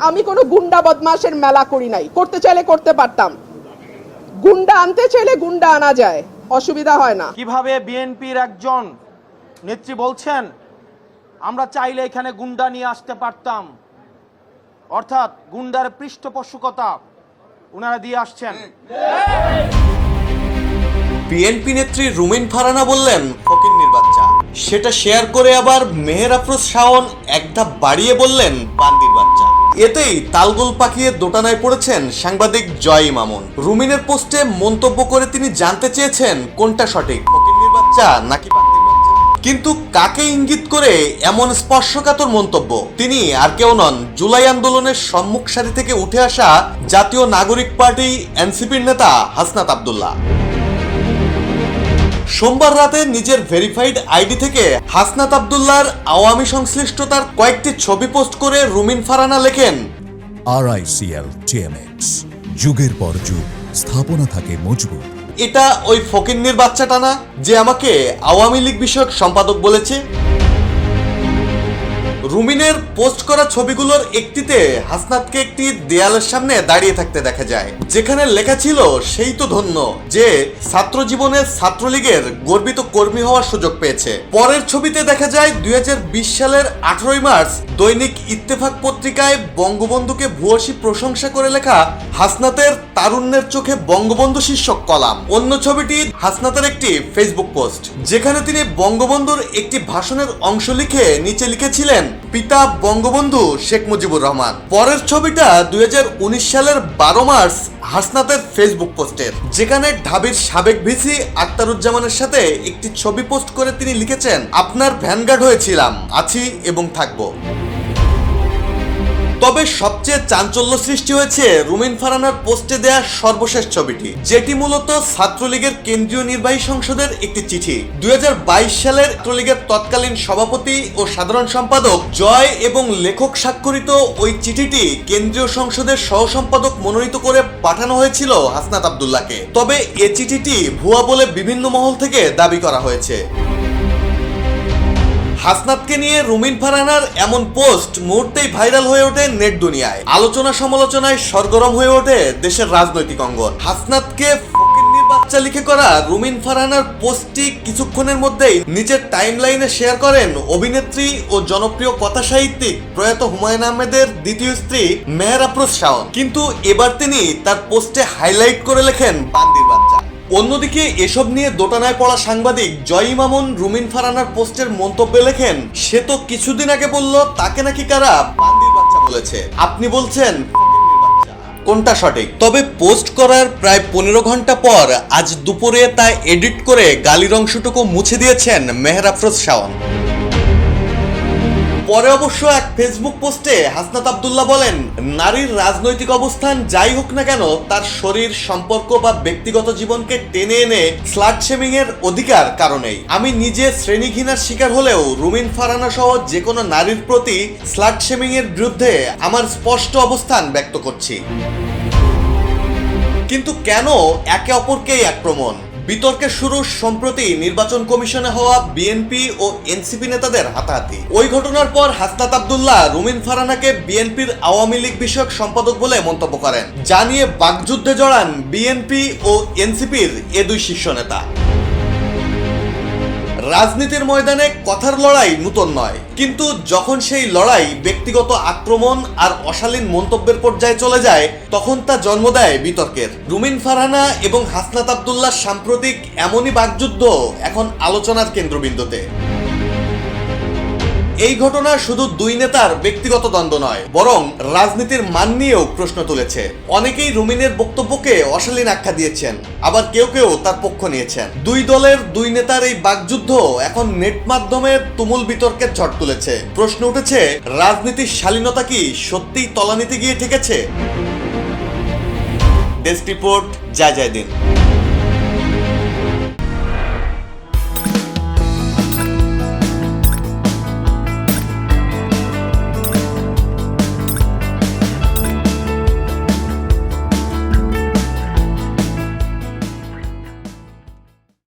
আমি কোনো গুন্ডা বদমাসের মেলা করি নাই। করতে চাইলে করতে পারতাম। গুন্ডা আনতে চাইলে গুন্ডা আনা যায়। অসুবিধা হয় না। কীভাবে বিএনপির একজন নেত্রী বলছেন আমরা চাইলে এখানে গুন্ডা নিয়ে আসতে পারতাম। অর্থাৎ গুন্ডার পৃষ্ঠপোষকতা ওনারা দিয়ে আসছেন। বিএনপি নেত্রী রুমিন ফারানা বললেন বাচ্চা সেটা শেয়ার করে আবার মেহের আফরোজ শাওন এক ধাপ বাড়িয়ে বললেন, বান্দির বাচ্চা। এতেই তালগোল পাকিয়ে দোটানায় পড়েছেন সাংবাদিক জয় মামুন। রুমিনের পোস্টে মন্তব্য করে তিনি জানতে চেয়েছেন, কোনটা সঠিক, ফকিন্নির বাচ্চা নাকি বান্দির বাচ্চা? কিন্তু কাকে ইঙ্গিত করে এমন স্পর্শকাতর মন্তব্য? তিনি আর কেউ নন। জুলাই আন্দোলনের সম্মুখ সারি থেকে উঠে আসা জাতীয় নাগরিক পার্টি এনসিপির নেতা হাসনাত আব্দুল্লাহ। সোমবার রাতে নিজের ভেরিফাইড আইডি থেকে হাসনাত আবদুল্লার আওয়ামী সংশ্লিষ্টতার কয়েকটি ছবি পোস্ট করে রুমিন ফারানা লেখেন আরআইসিএল টিএমএক্স যুগের পর যুগ স্থাপনা থাকে মজবুত। এটা ওই ফকিন্নির বাচ্চাটা না যে আমাকে আওয়ামী লীগ বিষয়ক সম্পাদক বলেছে? রুমিনের পোস্ট করা ছবিগুলোর একটিতে হাসনাতকে একটি দেয়ালের সামনে দাঁড়িয়ে থাকতে দেখা যায়। যেখানে লেখা ছিল, সেই তো ধন্য যে ছাত্র জীবনে ছাত্রলীগের গর্বিত কর্মী হওয়ার সুযোগ পেয়েছে। পরের ছবিতে দেখা যায়, দুই হাজার বিশ সালের আঠারোই মার্চ, দৈনিক ইত্তেফাক পত্রিকায় বঙ্গবন্ধুকে ভূয়সী প্রশংসা করে লেখা হাসনাতের তারুণ্যের চোখে বঙ্গবন্ধু শীর্ষক কলাম। অন্য ছবিটি হাসনাতের একটি ফেসবুক পোস্ট, যেখানে তিনি বঙ্গবন্ধুর একটি ভাষণের অংশ লিখে নিচে লিখেছিলেন পিতা বঙ্গবন্ধু শেখ মুজিবুর রহমান। পরের ছবিটা দুই হাজার উনিশ সালের বারো মার্চ হাসনাতের ফেসবুক পোস্টের। যেখানে ঢাবির সাবেক ভিসি আক্তারুজ্জামানের সাথে একটি ছবি পোস্ট করে তিনি লিখেছেন, আপনার ভ্যানগার্ড হয়েছিলাম, আছি এবং থাকব। তবে সবচেয়ে চাঞ্চল্য সৃষ্টি হয়েছে রুমিন ফারানার পোস্টে দেয়া সর্বশেষ ছবিটি? যেটি মূলত ছাত্রলীগের কেন্দ্রীয় নির্বাহী সংসদের একটি চিঠি। দুই হাজার বাইশ সালের ছাত্রলীগের তৎকালীন সভাপতি ও সাধারণ সম্পাদক জয় এবং লেখক স্বাক্ষরিত ওই চিঠিটি কেন্দ্রীয় সংসদের সহ সম্পাদক মনোনীত করে পাঠানো হয়েছিল হাসনাত আবদুল্লাহকে। তবে এ চিঠিটি ভুয়া বলে বিভিন্ন মহল থেকে দাবি করা হয়েছে। হাসনাতকে নিয়ে রুমিন ফারানার এমন পোস্ট মুহূর্তেই ভাইরাল হয়ে ওঠে নেট দুনিয়ায়। আলোচনা সমালোচনায় সরগরম হয়ে ওঠে দেশের রাজনৈতিক অঙ্গন। হাসনাতকে বাচ্চা লিখে করা রুমিন ফারহানার পোস্টটি কিছুক্ষণের মধ্যেই নিজের টাইমলাইনে শেয়ার করেন অভিনেত্রী ও জনপ্রিয় কথা সাহিত্যিক প্রয়াত হুমায়ুন আহমেদের দ্বিতীয় স্ত্রী মেহের আফরোজ শাওন। কিন্তু এবার তিনি তার পোস্টে হাইলাইট করে লেখেন বান্দির বাচ্চা। অন্যদিকে এসব নিয়ে দোটানায় পড়া সাংবাদিক জয় মামুন রুমিন ফারানার পোস্টের মন্তব্যে লেখেন, সে তো কিছুদিন আগে বলল, তাকে নাকি কারা বান্দির বাচ্চা বলেছে। আপনি বলছেন। কোনটা সঠিক? তবে পোস্ট করার প্রায় পনেরো ঘণ্টা পর আজ দুপুরে তা এডিট করে গালির অংশটুকু মুছে দিয়েছেন মেহের আফরোজ শাওন। পরে অবশ্য এক ফেসবুক পোস্টে হাসনাত আবদুল্লাহ বলেন, নারীর রাজনৈতিক অবস্থান যাই হোক না কেন, তার শরীর, সম্পর্ক বা ব্যক্তিগত জীবনকে টেনে এনে স্লাট শেমিং এর অধিকার কারণেই। আমি নিজে শ্রেণীঘৃণার শিকার হলেও রুমিন ফারানা সহ যে কোনো নারীর প্রতি স্লাট শেমিং এর বিরুদ্ধে আমার স্পষ্ট অবস্থান ব্যক্ত করছি। কিন্তু কেন একে অপরকেই আক্রমণ? বিতর্কের শুরু সম্প্রতি নির্বাচন কমিশনে হওয়া বিএনপি ও এনসিপি নেতাদের হাতাহাতি। ওই ঘটনার পর হাসনাত আবদুল্লাহ, রুমিন ফারানাকে বিএনপির আওয়ামী লীগ বিষয়ক সম্পাদক বলে মন্তব্য করেন। যা নিয়ে বাগযুদ্ধে জড়ান বিএনপি ও এনসিপির এ দুই শীর্ষ নেতা। রাজনীতির ময়দানে কথার লড়াই নূতন নয়। কিন্তু যখন সেই লড়াই ব্যক্তিগত আক্রমণ আর অশালীন মন্তব্যের পর্যায়ে চলে যায়, তখন তা জন্ম দেয় বিতর্কের। রুমিন ফারহানা এবং হাসনাত আবদুল্লাহ সাম্প্রতিক এমনই বাকযুদ্ধ এখন আলোচনার কেন্দ্রবিন্দুতে। এই ঘটনা শুধু দুই নেতার ব্যক্তিগত দ্বন্দ্ব নয়, বরং রাজনীতির মান নিয়েও প্রশ্ন তুলেছে। অনেকেই রুমিনের বক্তব্যকে অশালীন আখ্যা দিয়েছেন, আবার কেউ কেউ তার পক্ষ নিয়েছেন। দুই দলের দুই নেতার এই বাকযুদ্ধ এখন নেট মাধ্যমে তুমুল বিতর্কের ঝড় তুলেছে। প্রশ্ন উঠেছে, রাজনীতির শালীনতা কি সত্যিই তলানিতে গিয়ে ঠেকেছে? ডেস্ক রিপোর্ট, জয় জয় দিন